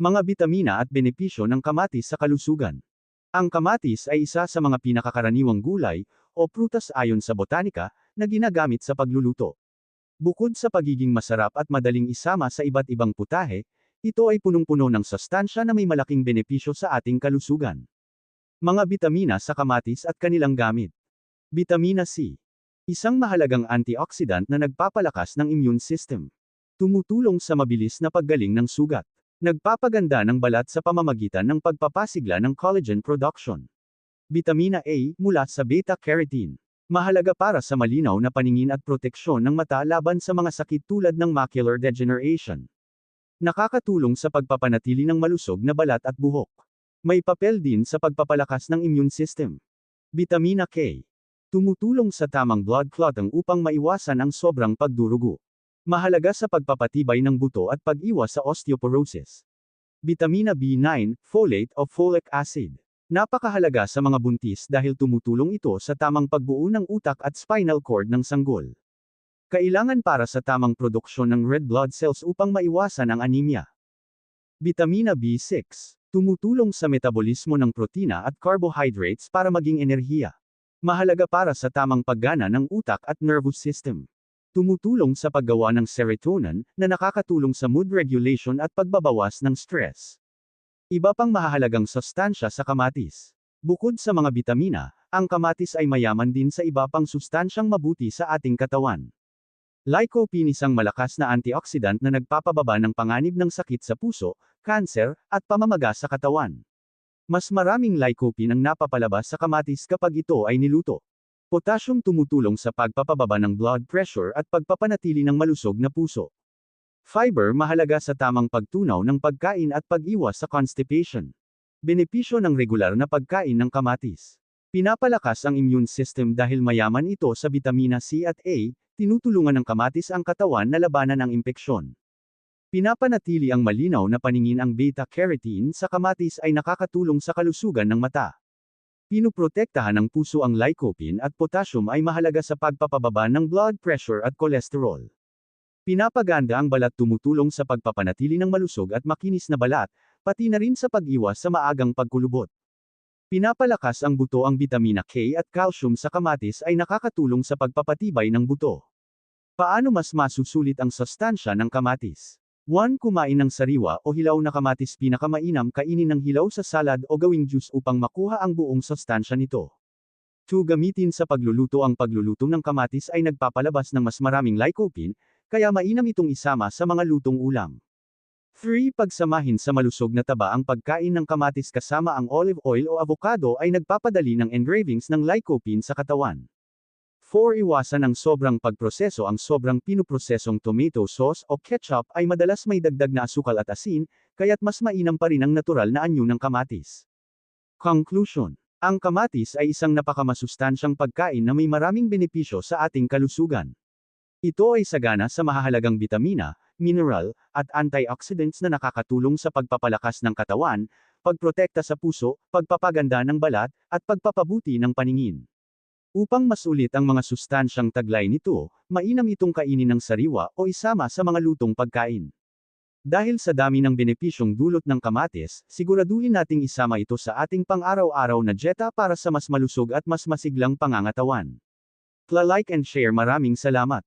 Mga bitamina at benepisyo ng kamatis sa kalusugan. Ang kamatis ay isa sa mga pinakakaraniwang gulay, o prutas ayon sa botanika, na ginagamit sa pagluluto. Bukod sa pagiging masarap at madaling isama sa iba't ibang putahe, ito ay punong-puno ng sustansya na may malaking benepisyo sa ating kalusugan. Mga bitamina sa kamatis at kanilang gamit. Bitamina C. Isang mahalagang antioxidant na nagpapalakas ng immune system. Tumutulong sa mabilis na paggaling ng sugat. Nagpapaganda ng balat sa pamamagitan ng pagpapasigla ng collagen production. Bitamina A mula sa beta-carotene. Mahalaga para sa malinaw na paningin at proteksyon ng mata laban sa mga sakit tulad ng macular degeneration. Nakakatulong sa pagpapanatili ng malusog na balat at buhok. May papel din sa pagpapalakas ng immune system. Bitamina K. Tumutulong sa tamang blood clotting upang maiwasan ang sobrang pagdurugo. Mahalaga sa pagpapatibay ng buto at pag-iwas sa osteoporosis. Bitamina B9, folate o folic acid. Napakahalaga sa mga buntis dahil tumutulong ito sa tamang pagbuo ng utak at spinal cord ng sanggol. Kailangan para sa tamang produksyon ng red blood cells upang maiwasan ang anemia. Bitamina B6. Tumutulong sa metabolismo ng protina at carbohydrates para maging enerhiya. Mahalaga para sa tamang paggana ng utak at nervous system. Tumutulong sa paggawa ng serotonin, na nakakatulong sa mood regulation at pagbabawas ng stress. Iba pang mahahalagang sustansya sa kamatis. Bukod sa mga bitamina, ang kamatis ay mayaman din sa iba pang sustansyang mabuti sa ating katawan. Lycopene isang malakas na antioxidant na nagpapababa ng panganib ng sakit sa puso, kanser, at pamamaga sa katawan. Mas maraming lycopene ang napapalabas sa kamatis kapag ito ay niluto. Potassium tumutulong sa pagpapababa ng blood pressure at pagpapanatili ng malusog na puso. Fiber mahalaga sa tamang pagtunaw ng pagkain at pag-iwas sa constipation. Benepisyo ng regular na pagkain ng kamatis. Pinapalakas ang immune system dahil mayaman ito sa bitamina C at A, tinutulungan ng kamatis ang katawan na labanan ang impeksyon. Pinapanatili ang malinaw na paningin ang beta-carotene sa kamatis ay nakakatulong sa kalusugan ng mata. Pinuprotektahan ng puso ang lycopene at potassium ay mahalaga sa pagpapababa ng blood pressure at cholesterol. Pinapaganda ang balat tumutulong sa pagpapanatili ng malusog at makinis na balat, pati na rin sa pag-iwas sa maagang pagkulubot. Pinapalakas ang buto ang bitamina K at calcium sa kamatis ay nakakatulong sa pagpapatibay ng buto. Paano mas masusulit ang sustansya ng kamatis? 1. Kumain ng sariwa o hilaw na kamatis pinakamainam kainin ng hilaw sa salad o gawing juice upang makuha ang buong sustansya nito. 2. Gamitin sa pagluluto ang pagluluto ng kamatis ay nagpapalabas ng mas maraming lycopene, kaya mainam itong isama sa mga lutong ulam. 3. Pagsamahin sa malusog na taba ang pagkain ng kamatis kasama ang olive oil o avocado ay nagpapadali ng engravings ng lycopene sa katawan. 4. Iwasan ang sobrang pagproseso Ang sobrang pinuprosesong tomato sauce o ketchup ay madalas may dagdag na asukal at asin, kaya't mas mainam pa rin ang natural na anyo ng kamatis. Conclusion. Ang kamatis ay isang napakamasustansyang pagkain na may maraming benepisyo sa ating kalusugan. Ito ay sagana sa mahahalagang bitamina, mineral, at antioxidants na nakakatulong sa pagpapalakas ng katawan, pagprotekta sa puso, pagpapaganda ng balat, at pagpapabuti ng paningin. Upang masulit ang mga sustansyang taglay nito, mainam itong kainin ng sariwa o isama sa mga lutong pagkain. Dahil sa dami ng benepisyong dulot ng kamatis, siguraduhin nating isama ito sa ating pang-araw-araw na dieta para sa mas malusog at mas masiglang pangangatawan. Pla-like and share maraming salamat.